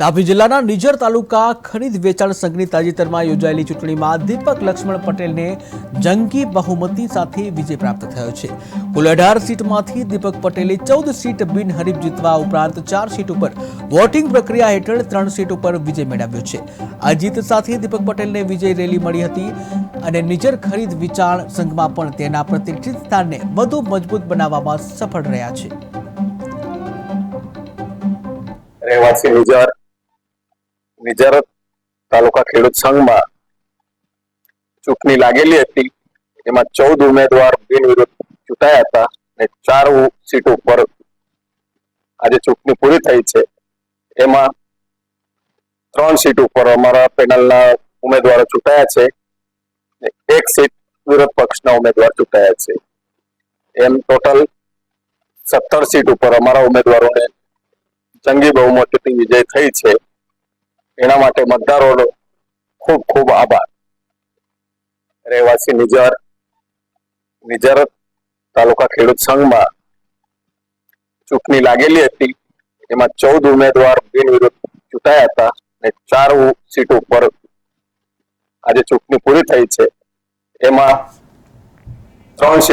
તાપી જિલ્લાના નિજર તાલુકા ખરીદ વેચાણ સંઘની તાજેતરમાં યોજાયેલી ચૂંટણીમાં દીપક લક્ષ્મણ પટેલને જંગી બહુમતી સાથે વિજય પ્રાપ્ત થયો છે. કુલ અઢાર સીટમાંથી દીપક પટેલે ચૌદ સીટ બિનહરીફ જીતવા ઉપરાંત ચાર સીટ ઉપર વોટિંગ પ્રક્રિયા હેઠળ ત્રણ સીટ ઉપર વિજય મેળવ્યો છે. આ જીત સાથે દીપક પટેલને વિજય રેલી મળી હતી અને નિજર ખરીદ વેચાણ સંઘમાં પણ તેના પ્રતિષ્ઠિત સ્થાનને વધુ મજબૂત બનાવવામાં સફળ રહ્યા છે. રહેવાસી નિઝર નિઝર તાલુકા ખેડૂત સંઘમાં ચૂંટણી લાગેલી હતી. એમાં ચૌદ ઉમેદવાર બિનવિરોધ ચૂંટાયા હતા અને ચાર સીટ ઉપર આજે ચૂંટણી પૂરી થઈ છે. એમાં ત્રણ સીટ ઉપર અમારા પેનલના ઉમેદવારો ચૂંટાયા છે એક સીટ વિરોધ પક્ષના ઉમેદવાર ચૂંટાયા છે. એમ ટોટલ સત્તર સીટ ઉપર અમારા ઉમેદવારોને જંગી બહુમતીથી વિજય થઈ છે. એના માટે મતદારોનો ખૂબ ખૂબ આભાર. રહેવાસી નિજર નિજર તાલુકા ખેડૂત સંઘમાં ચૂંટણી લાગેલી હતી. એમાં ચૌદ ઉમેદવાર બિનવિરોધ ચૂંટાયા હતા અને ચાર સીટ ઉપર આજે ચૂંટણી પૂરી થઈ છે. એમાં ત્રણ સીટ